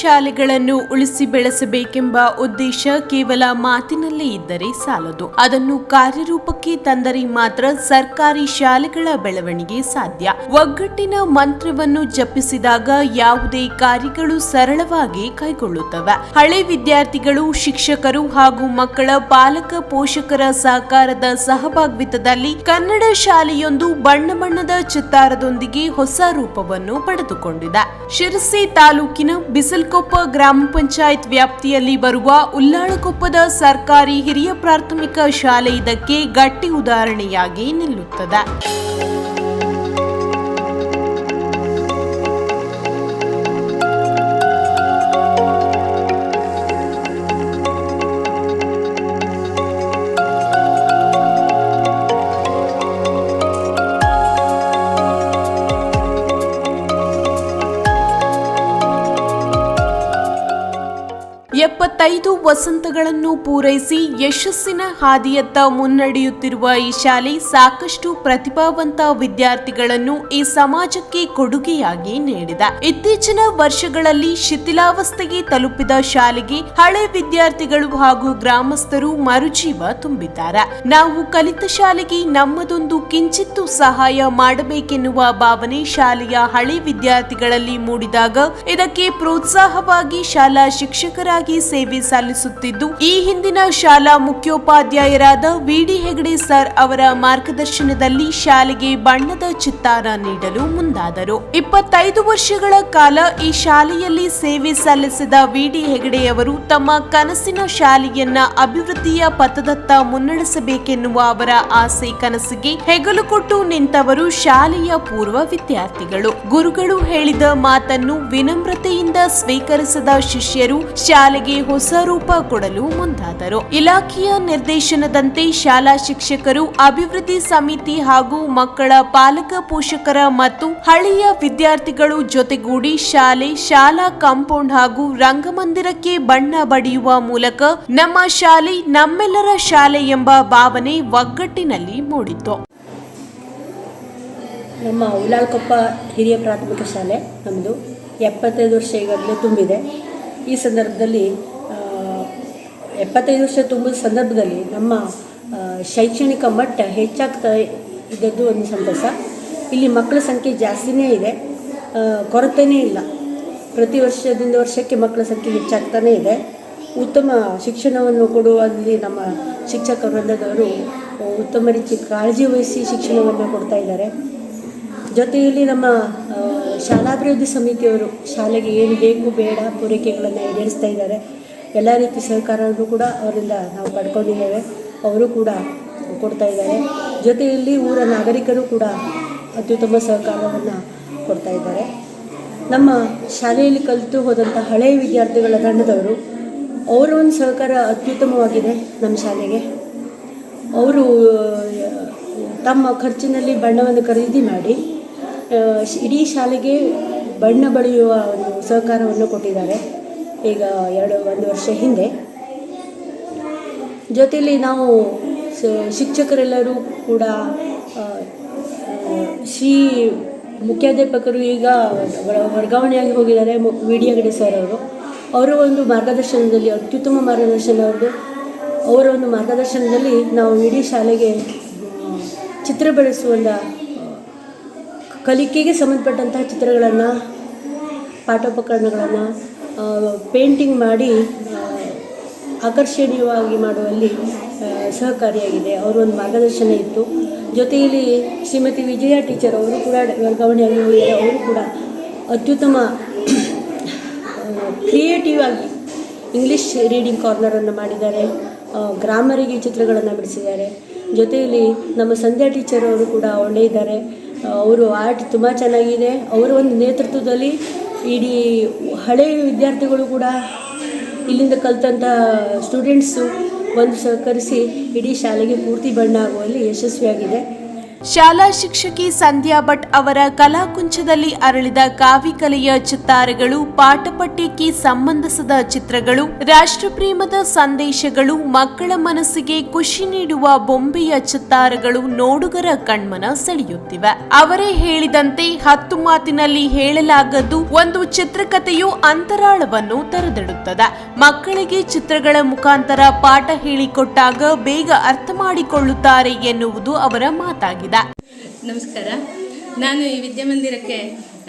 ಶಾಲೆಗಳನ್ನು ಉಳಿಸಿ ಬೆಳೆಸಬೇಕೆಂಬ ಉದ್ದೇಶ ಕೇವಲ ಮಾತಿನಲ್ಲಿ ಇದ್ದರೆ ಸಾಲದು. ಅದನ್ನು ಕಾರ್ಯರೂಪಕ್ಕೆ ತಂದರೆ ಮಾತ್ರ ಸರ್ಕಾರಿ ಶಾಲೆಗಳ ಬೆಳವಣಿಗೆ ಸಾಧ್ಯ. ಒಗ್ಗಟ್ಟಿನ ಮಂತ್ರವನ್ನು ಜಪಿಸಿದಾಗ ಯಾವುದೇ ಕಾರ್ಯಗಳು ಸರಳವಾಗಿ ಕೈಗೊಳ್ಳುತ್ತವೆ. ಹಳೆ ವಿದ್ಯಾರ್ಥಿಗಳು, ಶಿಕ್ಷಕರು ಹಾಗೂ ಮಕ್ಕಳ ಪಾಲಕ ಪೋಷಕರ ಸಹಕಾರದ ಸಹಭಾಗಿತ್ವದಲ್ಲಿ ಕನ್ನಡ ಶಾಲೆಯೊಂದು ಬಣ್ಣ ಬಣ್ಣದ ಚಿತ್ತಾರದೊಂದಿಗೆ ಹೊಸ ರೂಪವನ್ನು ಪಡೆದುಕೊಂಡಿದೆ. ಶಿರಸಿ ತಾಲೂಕಿನ ಬಿಸಲ್ಕೊಪ್ಪ ಗ್ರಾಮ ಪಂಚಾಯತ್ ವ್ಯಾಪ್ತಿಯಲ್ಲಿ ಬರುವ ಉಲ್ಲಾಳಕೊಪ್ಪದ ಸರ್ಕಾರಿ ಹಿರಿಯ ಪ್ರಾಥಮಿಕ ಶಾಲೆ ಇದಕ್ಕೆ ಗಟ್ಟಿ ಉದಾಹರಣೆಯಾಗಿ ನಿಲ್ಲುತ್ತದೆ. ಎಪ್ಪತ್ತೈದು ವಸಂತಗಳನ್ನು ಪೂರೈಸಿ ಯಶಸ್ಸಿನ ಹಾದಿಯತ್ತ ಮುನ್ನಡೆಯುತ್ತಿರುವ ಈ ಶಾಲೆ ಸಾಕಷ್ಟು ಪ್ರತಿಭಾವಂತ ವಿದ್ಯಾರ್ಥಿಗಳನ್ನು ಈ ಸಮಾಜಕ್ಕೆ ಕೊಡುಗೆಯಾಗಿ ನೀಡಿದೆ. ಇತ್ತೀಚಿನ ವರ್ಷಗಳಲ್ಲಿ ಶಿಥಿಲಾವಸ್ಥೆಗೆ ತಲುಪಿದ ಶಾಲೆಗೆ ಹಳೆ ವಿದ್ಯಾರ್ಥಿಗಳು ಹಾಗೂ ಗ್ರಾಮಸ್ಥರು ಮರುಜೀವ ತುಂಬಿದ್ದಾರೆ. ನಾವು ಕಲಿತ ಶಾಲೆಗೆ ನಮ್ಮದೊಂದು ಕಿಂಚಿತ್ತು ಸಹಾಯ ಮಾಡಬೇಕೆನ್ನುವ ಭಾವನೆ ಶಾಲೆಯ ಹಳೆ ವಿದ್ಯಾರ್ಥಿಗಳಲ್ಲಿ ಮೂಡಿದಾಗ ಇದಕ್ಕೆ ಪ್ರೋತ್ಸಾಹವಾಗಿ ಶಾಲಾ ಶಿಕ್ಷಕರಾಗಿ ಸೇವೆ ಸಲ್ಲಿಸುತ್ತಿದ್ದು, ಈ ಹಿಂದಿನ ಶಾಲಾ ಮುಖ್ಯೋಪಾಧ್ಯಾಯರಾದ ವಿಡಿ ಹೆಗಡೆ ಸರ್ ಅವರ ಮಾರ್ಗದರ್ಶನದಲ್ಲಿ ಶಾಲೆಗೆ ಬಣ್ಣದ ಚಿತ್ತಾರ ನೀಡಲು ಮುಂದಾದರು. ಇಪ್ಪತ್ತೈದು ವರ್ಷಗಳ ಕಾಲ ಈ ಶಾಲೆಯಲ್ಲಿ ಸೇವೆ ಸಲ್ಲಿಸಿದ ವಿಡಿ ಹೆಗಡೆಯವರು ತಮ್ಮ ಕನಸಿನ ಶಾಲೆಯನ್ನ ಅಭಿವೃದ್ಧಿಯ ಪಥದತ್ತ ಮುನ್ನಡೆಸಬೇಕೆನ್ನುವ ಅವರ ಆಸೆ ಕನಸಿಗೆ ಹೆಗಲು ಕೊಟ್ಟು ನಿಂತವರು ಶಾಲೆಯ ಪೂರ್ವ ವಿದ್ಯಾರ್ಥಿಗಳು. ಗುರುಗಳು ಹೇಳಿದ ಮಾತನ್ನು ವಿನಮ್ರತೆಯಿಂದ ಸ್ವೀಕರಿಸಿದ ಶಿಷ್ಯರು ಶಾಲೆಗೆ ಹೊಸ ರೂಪ ಕೊಡಲು ಮುಂದಾದರು. ಇಲಾಖೆಯ ನಿರ್ದೇಶನದಂತೆ ಶಾಲಾ ಶಿಕ್ಷಕರು, ಅಭಿವೃದ್ಧಿ ಸಮಿತಿ ಹಾಗೂ ಮಕ್ಕಳ ಪಾಲಕ ಪೋಷಕರ ಮತ್ತು ಹಳೆಯ ವಿದ್ಯಾರ್ಥಿಗಳು ಜೊತೆಗೂಡಿ ಶಾಲೆ, ಶಾಲಾ ಕಾಂಪೌಂಡ್ ಹಾಗೂ ರಂಗಮಂದಿರಕ್ಕೆ ಬಣ್ಣ ಬಡಿಯುವ ಮೂಲಕ ನಮ್ಮ ಶಾಲೆ ನಮ್ಮೆಲ್ಲರ ಶಾಲೆ ಎಂಬ ಭಾವನೆ ಒಗ್ಗಟ್ಟಿನಲ್ಲಿ ಮೂಡಿತು ನಮ್ಮ ಉಲಾಲ್ಕೊಪ್ಪ ಹಿರಿಯ ಪ್ರಾಥಮಿಕ ಶಾಲೆ ನಮ್ಮದು ಎಪ್ಪತ್ತೈದು ವರ್ಷ ಈಗಾಗಲೇ ತುಂಬಿದೆ. ಈ ಸಂದರ್ಭದಲ್ಲಿ ಎಪ್ಪತ್ತೈದು ವರ್ಷ ತುಂಬಿದ ಸಂದರ್ಭದಲ್ಲಿ ನಮ್ಮ ಶೈಕ್ಷಣಿಕ ಮಟ್ಟ ಹೆಚ್ಚಾಗ್ತಾ ಇದ್ದದ್ದು ಒಂದು ಸಂತಸ. ಇಲ್ಲಿ ಮಕ್ಕಳ ಸಂಖ್ಯೆ ಜಾಸ್ತಿನೇ ಇದೆ. ಕೊರತೆನೇ ಇಲ್ಲ. ಪ್ರತಿ ವರ್ಷದಿಂದ ವರ್ಷಕ್ಕೆ ಮಕ್ಕಳ ಸಂಖ್ಯೆ ಹೆಚ್ಚಾಗ್ತಾನೇ ಇದೆ. ಉತ್ತಮ ಶಿಕ್ಷಣವನ್ನು ಕೊಡುವಲ್ಲಿ ನಮ್ಮ ಶಿಕ್ಷಕ ವೃಂದದವರು ಉತ್ತಮ ರೀತಿ ಕಾಳಜಿ ವಹಿಸಿ ಶಿಕ್ಷಣವನ್ನು ಕೊಡ್ತಾ ಇದ್ದಾರೆ. ಜೊತೆಯಲ್ಲಿ ನಮ್ಮ ಶಾಲಾಭಿವೃದ್ಧಿ ಸಮಿತಿಯವರು ಶಾಲೆಗೆ ಏನು ಬೇಕು, ಬೇಡ ಪೂರೈಕೆಗಳನ್ನು ಈಡೇರಿಸ್ತಾ ಇದ್ದಾರೆ. ಎಲ್ಲ ರೀತಿ ಸಹಕಾರವನ್ನು ಕೂಡ ಅವರಿಂದ ನಾವು ಪಡ್ಕೊಂಡಿದ್ದೇವೆ. ಅವರು ಕೂಡ ಕೊಡ್ತಾ ಇದ್ದಾರೆ. ಜೊತೆಯಲ್ಲಿ ಊರ ನಾಗರಿಕರು ಕೂಡ ಅತ್ಯುತ್ತಮ ಸಹಕಾರವನ್ನು ಕೊಡ್ತಾ ಇದ್ದಾರೆ. ನಮ್ಮ ಶಾಲೆಯಲ್ಲಿ ಕಲಿತು ಹೋದಂಥ ಹಳೆಯ ವಿದ್ಯಾರ್ಥಿಗಳ ತಂಡದವರು, ಅವರ ಒಂದು ಸಹಕಾರ ಅತ್ಯುತ್ತಮವಾಗಿದೆ ನಮ್ಮ ಶಾಲೆಗೆ. ಅವರು, ತಮ್ಮ ಖರ್ಚಿನಲ್ಲಿ ಬಣ್ಣವನ್ನು ಖರೀದಿ ಮಾಡಿ ಇಡೀ ಶಾಲೆಗೆ ಬಣ್ಣ ಬಳಿಯುವ ಒಂದು ಸಹಕಾರವನ್ನು ಕೊಟ್ಟಿದ್ದಾರೆ. ಈಗ ಎರಡು, ಒಂದು ವರ್ಷ ಹಿಂದೆ ಜೊತೆಯಲ್ಲಿ ನಾವು ಶಿಕ್ಷಕರೆಲ್ಲರೂ ಕೂಡ ಶ್ರೀ ಮುಖ್ಯಾಧ್ಯಾಪಕರು ಈಗ ವರ್ಗಾವಣೆಯಾಗಿ ಹೋಗಿದ್ದಾರೆ ವಿ ಡಿ ಹೆಗಡೆ ಸರ್ ಅವರು. ಅವರ ಒಂದು ಮಾರ್ಗದರ್ಶನದಲ್ಲಿ, ಅತ್ಯುತ್ತಮ ಮಾರ್ಗದರ್ಶನ ಅವರು ಅವರ ಒಂದು ಮಾರ್ಗದರ್ಶನದಲ್ಲಿ ನಾವು ಇಡೀ ಶಾಲೆಗೆ, ಚಿತ್ರ ಬೆಳೆಸುವಂಥ ಕಲಿಕೆಗೆ ಸಂಬಂಧಪಟ್ಟಂತಹ ಚಿತ್ರಗಳನ್ನು, ಪಾಠೋಪಕರಣಗಳನ್ನು ಪೇಂಟಿಂಗ್ ಮಾಡಿ ಆಕರ್ಷಣೀಯವಾಗಿ ಮಾಡುವಲ್ಲಿ ಸಹಕಾರಿಯಾಗಿದೆ. ಅವರು ಒಂದು ಮಾರ್ಗದರ್ಶನ ಇತ್ತು. ಜೊತೆಯಲ್ಲಿ ಶ್ರೀಮತಿ ವಿಜಯ ಟೀಚರ್ ಅವರು ಕೂಡ ವರ್ಗಾವಣೆಯಾಗಿ ಅವರು ಕೂಡ ಅತ್ಯುತ್ತಮ ಕ್ರಿಯೇಟಿವ್ ಆಗಿ ಇಂಗ್ಲೀಷ್ ರೀಡಿಂಗ್ ಕಾರ್ನರನ್ನು ಮಾಡಿದ್ದಾರೆ. ಗ್ರಾಮರಿಗೆ ಚಿತ್ರಗಳನ್ನು ಬಿಡಿಸಿದ್ದಾರೆ. ಜೊತೆಯಲ್ಲಿ ನಮ್ಮ ಸಂಧ್ಯಾ ಟೀಚರ್ ಅವರು ಕೂಡ ಒಳ್ಳೆ ಇದ್ದಾರೆ ಅವರು ಆರ್ಟ್ ತುಂಬ ಚೆನ್ನಾಗಿದೆ. ಅವರ ಒಂದು ನೇತೃತ್ವದಲ್ಲಿ ಇಡೀ ಹಳೆಯ ವಿದ್ಯಾರ್ಥಿಗಳು ಕೂಡ ಇಲ್ಲಿಂದ ಕಲಿತಂಥ ಸ್ಟೂಡೆಂಟ್ಸು ಬಂದು ಸಹಕರಿಸಿ ಇಡೀ ಶಾಲೆಗೆ ಪೂರ್ತಿ ಬಣ್ಣ ಆಗುವಲ್ಲಿ ಯಶಸ್ವಿಯಾಗಿದೆ. ಶಾಲಾ ಶಿಕ್ಷಕಿ ಸಂಧ್ಯಾ ಭಟ್ ಅವರ ಕಲಾಕುಂಚದಲ್ಲಿ ಅರಳಿದ ಕಾವಿಕಲೆಯ ಚಿತ್ತಾರಗಳು, ಪಾಠಪಠ್ಯಕ್ಕೆ ಸಂಬಂಧಿಸಿದ ಚಿತ್ರಗಳು, ರಾಷ್ಟ್ರಪ್ರೇಮದ ಸಂದೇಶಗಳು, ಮಕ್ಕಳ ಮನಸ್ಸಿಗೆ ಖುಷಿ ನೀಡುವ ಬೊಂಬೆಯ ಚಿತ್ತಾರಗಳು ನೋಡುಗರ ಕಣ್ಮನ ಸೆಳೆಯುತ್ತಿವೆ. ಅವರೇ ಹೇಳಿದಂತೆ ಹತ್ತು ಮಾತಿನಲ್ಲಿ ಹೇಳಲಾಗದ್ದು ಒಂದು ಚಿತ್ರಕಥೆಯು ಅಂತರಾಳವನ್ನು ತೆರೆದಿಡುತ್ತದೆ ಮಕ್ಕಳಿಗೆ ಚಿತ್ರಗಳ ಮುಖಾಂತರ ಪಾಠ ಹೇಳಿಕೊಟ್ಟಾಗ ಬೇಗ ಅರ್ಥ ಮಾಡಿಕೊಳ್ಳುತ್ತಾರೆ ಎನ್ನುವುದು ಅವರ ಮಾತಾಗಿದೆ. ನಮಸ್ಕಾರ. ನಾನು ಈ ವಿದ್ಯಾಮಂದಿರಕ್ಕೆ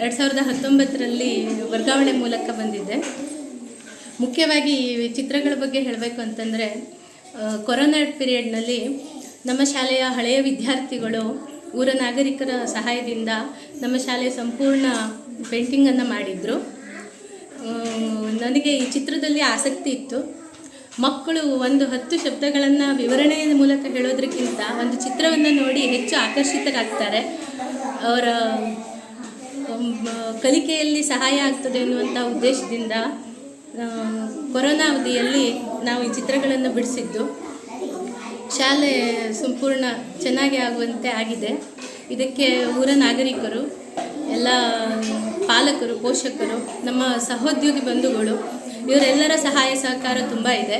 ಎರಡು ಸಾವಿರದ ಹತ್ತೊಂಬತ್ತರಲ್ಲಿ ವರ್ಗಾವಣೆ ಮೂಲಕ ಬಂದಿದ್ದೆ. ಮುಖ್ಯವಾಗಿ ಈ ಚಿತ್ರಗಳ ಬಗ್ಗೆ ಹೇಳಬೇಕು ಅಂತಂದರೆ ಕೊರೋನಾ ಪೀರಿಯಡ್ನಲ್ಲಿ ನಮ್ಮ ಶಾಲೆಯ ಹಳೆಯ ವಿದ್ಯಾರ್ಥಿಗಳು, ಊರ ನಾಗರಿಕರ ಸಹಾಯದಿಂದ ನಮ್ಮ ಶಾಲೆ ಸಂಪೂರ್ಣ ಪೇಂಟಿಂಗನ್ನು ಮಾಡಿದರು. ನನಗೆ ಈ ಚಿತ್ರದಲ್ಲಿ ಆಸಕ್ತಿ ಇತ್ತು. ಮಕ್ಕಳು ಒಂದು ಹತ್ತು ಶಬ್ದಗಳನ್ನು ವಿವರಣೆಯ ಮೂಲಕ ಹೇಳೋದಕ್ಕಿಂತ ಒಂದು ಚಿತ್ರವನ್ನು ನೋಡಿ ಹೆಚ್ಚು ಆಕರ್ಷಿತರಾಗ್ತಾರೆ. ಅವರ ಕಲಿಕೆಯಲ್ಲಿ ಸಹಾಯ ಆಗ್ತದೆ ಎನ್ನುವಂಥ ಉದ್ದೇಶದಿಂದ ಕೊರೋನಾ ಅವಧಿಯಲ್ಲಿ ನಾವು ಈ ಚಿತ್ರಗಳನ್ನು ಬಿಡಿಸಿದ್ದು. ಶಾಲೆ ಸಂಪೂರ್ಣ ಚೆನ್ನಾಗಿ ಆಗುವಂತೆ ಆಗಿದೆ. ಇದಕ್ಕೆ ಊರ ನಾಗರಿಕರು, ಎಲ್ಲ, ಪಾಲಕರು, ಪೋಷಕರು, ನಮ್ಮ ಸಹೋದ್ಯೋಗಿ ಬಂಧುಗಳು ಇವರೆಲ್ಲರ ಸಹಾಯ ಸಹಕಾರ ತುಂಬ ಇದೆ.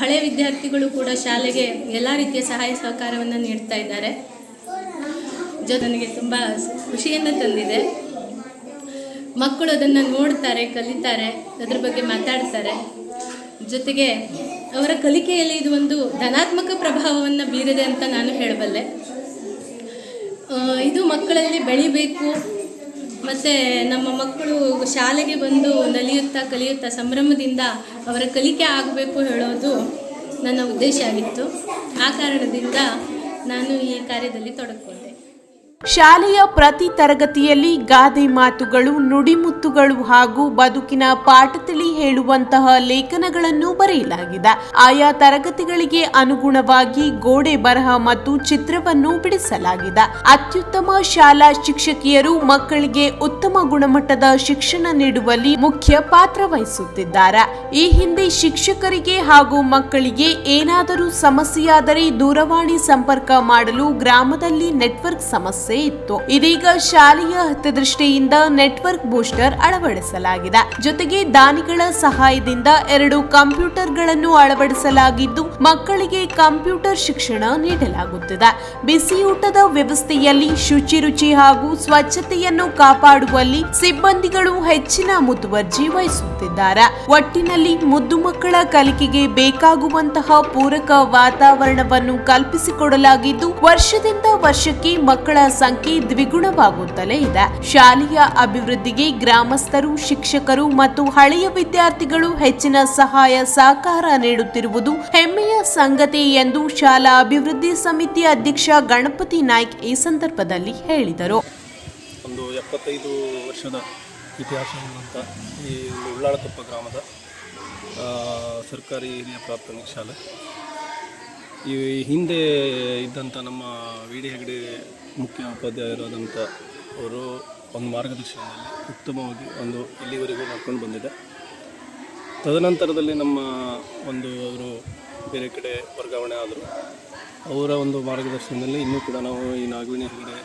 ಹಳೆ ವಿದ್ಯಾರ್ಥಿಗಳು ಕೂಡ ಶಾಲೆಗೆ ಎಲ್ಲ ರೀತಿಯ ಸಹಾಯ ಸಹಕಾರವನ್ನು ನೀಡ್ತಾ ಇದ್ದಾರೆ. ಜೊ ನನಗೆ ತುಂಬ ಖುಷಿಯನ್ನು ತಂದಿದೆ. ಮಕ್ಕಳು ಅದನ್ನು ನೋಡ್ತಾರೆ, ಕಲಿತಾರೆ, ಅದ್ರ ಬಗ್ಗೆ ಮಾತಾಡ್ತಾರೆ. ಜೊತೆಗೆ ಅವರ ಕಲಿಕೆಯಲ್ಲಿ ಇದು ಒಂದು ಧನಾತ್ಮಕ ಪ್ರಭಾವವನ್ನು ಬೀರಿದೆ ಅಂತ ನಾನು ಹೇಳಬಲ್ಲೆ. ಇದು ಮಕ್ಕಳಲ್ಲಿ ಬೆಳಿಬೇಕು ಮತ್ತು ನಮ್ಮ ಮಕ್ಕಳು ಶಾಲೆಗೆ ಬಂದು ನಲಿಯುತ್ತಾ ಕಲಿಯುತ್ತಾ ಸಂಭ್ರಮದಿಂದ ಅವರ ಕಲಿಕೆ ಆಗಬೇಕು ಹೇಳೋದು ನನ್ನ ಉದ್ದೇಶ ಆಗಿತ್ತು. ಆ ಕಾರಣದಿಂದ ನಾನು ಈ ಕಾರ್ಯದಲ್ಲಿ ತೊಡಕೊಂಡೆ ಶಾಲೆಯ ಪ್ರತಿ ತರಗತಿಯಲ್ಲಿ ಗಾದೆ ಮಾತುಗಳು, ನುಡಿಮುತ್ತುಗಳು ಹಾಗೂ ಬದುಕಿನ ಪಾಠ ತಿಳಿ ಹೇಳುವಂತಹ ಲೇಖನಗಳನ್ನು ಬರೆಯಲಾಗಿದೆ. ಆಯಾ ತರಗತಿಗಳಿಗೆ ಅನುಗುಣವಾಗಿ ಗೋಡೆ ಬರಹ ಮತ್ತು ಚಿತ್ರವನ್ನು ಬಿಡಿಸಲಾಗಿದೆ. ಅತ್ಯುತ್ತಮ ಶಾಲಾ ಶಿಕ್ಷಕಿಯರು ಮಕ್ಕಳಿಗೆ ಉತ್ತಮ ಗುಣಮಟ್ಟದ ಶಿಕ್ಷಣ ನೀಡುವಲ್ಲಿ ಮುಖ್ಯ ಪಾತ್ರ ವಹಿಸುತ್ತಿದ್ದಾರೆ. ಈ ಹಿಂದೆ ಶಿಕ್ಷಕರಿಗೆ ಹಾಗೂ ಮಕ್ಕಳಿಗೆ ಏನಾದರೂ ಸಮಸ್ಯೆಯಾದರೆ ದೂರವಾಣಿ ಸಂಪರ್ಕ ಮಾಡಲು ಗ್ರಾಮದಲ್ಲಿ ನೆಟ್ವರ್ಕ್ ಸಮಸ್ಯೆ ಇತ್ತು. ಇದೀಗ ಶಾಲೆಯ ಹಿತದೃಷ್ಟಿಯಿಂದ ನೆಟ್ವರ್ಕ್ ಬೂಸ್ಟರ್ ಅಳವಡಿಸಲಾಗಿದೆ. ಜೊತೆಗೆ ದಾನಿಗಳ ಸಹಾಯದಿಂದ ಎರಡು ಕಂಪ್ಯೂಟರ್ಗಳನ್ನು ಅಳವಡಿಸಲಾಗಿದ್ದು ಮಕ್ಕಳಿಗೆ ಕಂಪ್ಯೂಟರ್ ಶಿಕ್ಷಣ ನೀಡಲಾಗುತ್ತಿದೆ. ಬಿಸಿಯೂಟದ ವ್ಯವಸ್ಥೆಯಲ್ಲಿ ಶುಚಿ ರುಚಿ ಹಾಗೂ ಸ್ವಚ್ಛತೆಯನ್ನು ಕಾಪಾಡುವಲ್ಲಿ ಸಿಬ್ಬಂದಿಗಳು ಹೆಚ್ಚಿನ ಮುತುವರ್ಜಿ ವಹಿಸುತ್ತಿದ್ದಾರೆ. ಒಟ್ಟಿನಲ್ಲಿ ಮುದ್ದು ಮಕ್ಕಳ ಕಲಿಕೆಗೆ ಬೇಕಾಗುವಂತಹ ಪೂರಕ ವಾತಾವರಣವನ್ನು ಕಲ್ಪಿಸಿಕೊಡಲಾಗಿದ್ದು, ವರ್ಷದಿಂದ ವರ್ಷಕ್ಕೆ ಮಕ್ಕಳ ಸಂಖ್ಯೆ ದ್ವಿಗುಣವಾಗುತ್ತಲೇ ಇದೆ. ಶಾಲೆಯ ಅಭಿವೃದ್ಧಿಗೆ ಗ್ರಾಮಸ್ಥರು, ಶಿಕ್ಷಕರು ಮತ್ತು ಹಳೆಯ ವಿದ್ಯಾರ್ಥಿಗಳು ಹೆಚ್ಚಿನ ಸಹಾಯ ಸಹಕಾರ ನೀಡುತ್ತಿರುವುದು ಹೆಮ್ಮೆಯ ಸಂಗತಿ ಎಂದು ಶಾಲಾ ಅಭಿವೃದ್ಧಿ ಸಮಿತಿ ಅಧ್ಯಕ್ಷ ಗಣಪತಿ ನಾಯ್ಕ್ ಈ ಸಂದರ್ಭದಲ್ಲಿ ಹೇಳಿದರು. ಒಂದು ಎಪ್ಪತ್ತೈದು ವರ್ಷದ ಇತಿಹಾಸ ಈ ಉಳ್ಳಾಳಕೊಪ್ಪ ಗ್ರಾಮದ ಸರ್ಕಾರಿ ಹಿರಿಯ ಪ್ರಾಥಮಿಕ ಶಾಲೆ. ಈ ಹಿಂದೆ ಇದ್ದಂಥ ನಮ್ಮ ವಿ ಡಿ ಹೆಗಡೆ ಮುಖ್ಯ ಉಪಾಧ್ಯಾಯರಾದಂಥ ಅವರು ಒಂದು ಮಾರ್ಗದರ್ಶನದಲ್ಲಿ ಉತ್ತಮವಾಗಿ ಒಂದು ಇಲ್ಲಿವರೆಗೂ ನಡ್ಕೊಂಡು ಬಂದಿದೆ. ತದನಂತರದಲ್ಲಿ ನಮ್ಮ ಒಂದು ಅವರು ಬೇರೆ ಕಡೆ ವರ್ಗಾವಣೆ ಆದರು? ಅವರ ಒಂದು ಮಾರ್ಗದರ್ಶನದಲ್ಲಿ ಇನ್ನೂ ಕೂಡ ನಾವು ಈ ನಾಗವೇಣಿ ಹೆಗಡೆ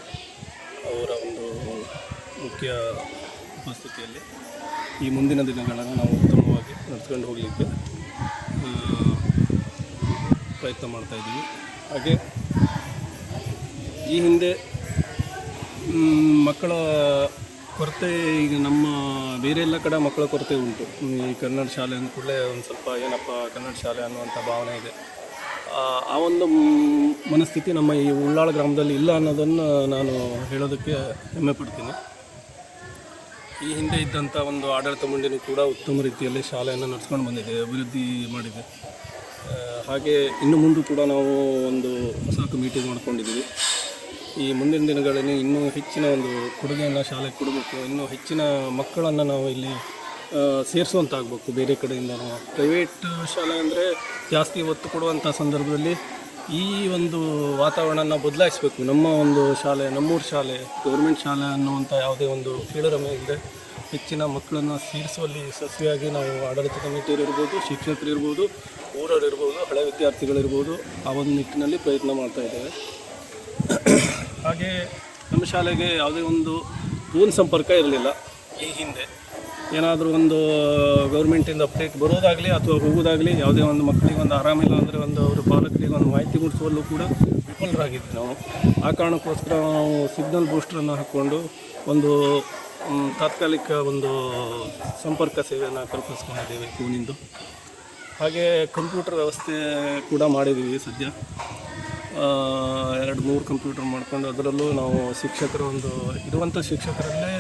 ಅವರ ಒಂದು ಮುಖ್ಯ ಉಪಸ್ಥಿತಿಯಲ್ಲಿ ಈ ಮುಂದಿನ ದಿನಗಳನ್ನು ನಾವು ಉತ್ತಮವಾಗಿ ನಡೆಸ್ಕೊಂಡು ಹೋಗಲಿಕ್ಕೆ ಪ್ರಯತ್ನ ಮಾಡ್ತಾಯಿದ್ದೀವಿ ಹಾಗೆ ಈ ಹಿಂದೆ ಮಕ್ಕಳ ಕೊರತೆ ಈಗ ನಮ್ಮ ಬೇರೆ ಎಲ್ಲ ಕಡೆ ಮಕ್ಕಳ ಕೊರತೆ ಉಂಟು. ಈ ಕನ್ನಡ ಶಾಲೆ ಅಂದ ಕೂಡಲೇ ಒಂದು ಸ್ವಲ್ಪ ಏನಪ್ಪ ಕನ್ನಡ ಶಾಲೆ ಅನ್ನುವಂಥ ಭಾವನೆ ಇದೆ. ಆ ಒಂದು ಮನಸ್ಥಿತಿ ನಮ್ಮ ಈ ಉಳ್ಳಾಳ ಗ್ರಾಮದಲ್ಲಿ ಇಲ್ಲ ಅನ್ನೋದನ್ನು ನಾನು ಹೇಳೋದಕ್ಕೆ ಹೆಮ್ಮೆ ಪಡ್ತೀನಿ. ಈ ಹಿಂದೆ ಇದ್ದಂಥ ಒಂದು ಆಡಳಿತ ಮಂಡಳಿ ಕೂಡ ಉತ್ತಮ ರೀತಿಯಲ್ಲಿ ಶಾಲೆಯನ್ನು ನಡೆಸ್ಕೊಂಡು ಬಂದಿದೆ, ಅಭಿವೃದ್ಧಿ ಮಾಡಿದೆ. ಹಾಗೆ ಇನ್ನು ಮುಂದೆ ಕೂಡ ನಾವು ಒಂದು ಹೊಸ ಕಮಿಟಿ ಮಾಡ್ಕೊಂಡಿದ್ದೀವಿ. ಈ ಮುಂದಿನ ದಿನಗಳಲ್ಲಿ ಇನ್ನೂ ಹೆಚ್ಚಿನ ಒಂದು ಕೊಡುಗೆಯನ್ನು ಶಾಲೆಗೆ ಕೊಡಬೇಕು, ಇನ್ನೂ ಹೆಚ್ಚಿನ ಮಕ್ಕಳನ್ನು ನಾವು ಇಲ್ಲಿ ಸೇರಿಸುವಂತಾಗಬೇಕು ಬೇರೆ ಕಡೆಯಿಂದ ಪ್ರೈವೇಟ್ ಶಾಲೆ ಅಂದರೆ ಜಾಸ್ತಿ ಒತ್ತು ಕೊಡುವಂಥ ಸಂದರ್ಭದಲ್ಲಿ ಈ ಒಂದು ವಾತಾವರಣನ ಬದಲಾಯಿಸಬೇಕು. ನಮ್ಮ ಒಂದು ಶಾಲೆ, ನಮ್ಮೂರು ಶಾಲೆ, ಗೌರ್ಮೆಂಟ್ ಶಾಲೆ ಅನ್ನುವಂಥ ಯಾವುದೇ ಒಂದು ಕೀಳರಮೆ ಇಲ್ಲದೆ ಹೆಚ್ಚಿನ ಮಕ್ಕಳನ್ನು ಸೇರಿಸುವಲ್ಲಿ ಯಶಸ್ವಿಯಾಗಿ ನಾವು ಆಡಳಿತ ಕಮಿಟಿಯವರು ಇರ್ಬೋದು, ಶಿಕ್ಷಕರು ಇರ್ಬೋದು, ಊರವರು ಇರ್ಬೋದು, ಹಳೆ ವಿದ್ಯಾರ್ಥಿಗಳಿರ್ಬೋದು ಆ ಒಂದು ನಿಟ್ಟಿನಲ್ಲಿ ಪ್ರಯತ್ನ ಮಾಡ್ತಾ ಇದ್ದೇವೆ. ಹಾಗೆ ನಮ್ಮ ಶಾಲೆಗೆ ಯಾವುದೇ ಒಂದು ಫೋನ್ ಸಂಪರ್ಕ ಇರಲಿಲ್ಲ. ಈ ಹಿಂದೆ. ಏನಾದರೂ ಒಂದು ಗೌರ್ಮೆಂಟಿಂದ ಅಪ್ಡೇಟ್ ಬರೋದಾಗಲಿ ಅಥವಾ ಹೋಗೋದಾಗಲಿ ಯಾವುದೇ ಒಂದು ಮಕ್ಕಳಿಗೆ ಒಂದು ಆರಾಮಿಲ್ಲ ಅಂದರೆ ಒಂದು ಅವರು ಪಾಲಕರಿಗೆ ಒಂದು ಮಾಹಿತಿ ಮೂಡಿಸುವಲ್ಲೂ ಕೂಡ ವಿಫಲರಾಗಿದ್ವಿ ನಾವು. ಆ ಕಾರಣಕ್ಕೋಸ್ಕರ ನಾವು ಸಿಗ್ನಲ್ ಬೂಸ್ಟ್ರನ್ನು ಹಾಕ್ಕೊಂಡು ಒಂದು ತಾತ್ಕಾಲಿಕ ಒಂದು ಸಂಪರ್ಕ ಸೇವೆಯನ್ನು ಕಲ್ಪಿಸ್ಕೊಂಡಿದ್ದೇವೆ ಫೋನಿಂದು. ಹಾಗೆ ಕಂಪ್ಯೂಟರ್ ವ್ಯವಸ್ಥೆ ಕೂಡ ಮಾಡಿದ್ದೀವಿ ಸದ್ಯ. ಎರಡು ಮೂರು ಕಂಪ್ಯೂಟರ್ ಮಾಡ್ಕೊಂಡು ಅದರಲ್ಲೂ ನಾವು ಶಿಕ್ಷಕರ ಒಂದು ಇರುವಂಥ ಶಿಕ್ಷಕರಲ್ಲೇ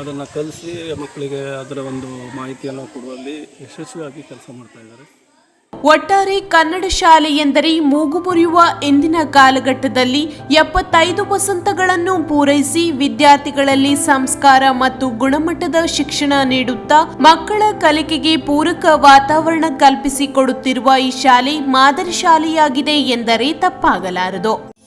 ಅದನ್ನು ಕಲಿಸಿ ಮಕ್ಕಳಿಗೆ ಅದರ ಒಂದು ಮಾಹಿತಿಯನ್ನು ಕೊಡುವಲ್ಲಿ ಯಶಸ್ವಿಯಾಗಿ ಕೆಲಸ ಮಾಡ್ತಾ ಇದ್ದಾರೆ. ಒಟ್ಟಾರೆ ಕನ್ನಡ ಶಾಲೆ ಎಂದರೆ ಮೂಗು ಮುರಿಯುವ ಇಂದಿನ ಕಾಲಘಟ್ಟದಲ್ಲಿ ಎಪ್ಪತ್ತೈದು ವಸಂತಗಳನ್ನು ಪೂರೈಸಿ ವಿದ್ಯಾರ್ಥಿಗಳಲ್ಲಿ ಸಂಸ್ಕಾರ ಮತ್ತು ಗುಣಮಟ್ಟದ ಶಿಕ್ಷಣ ನೀಡುತ್ತಾ ಮಕ್ಕಳ ಕಲಿಕೆಗೆ ಪೂರಕ ವಾತಾವರಣ ಕಲ್ಪಿಸಿಕೊಡುತ್ತಿರುವ ಈ ಶಾಲೆ ಮಾದರಿ ಶಾಲೆಯಾಗಿದೆ ಎಂದರೆ ತಪ್ಪಾಗಲಾರದು.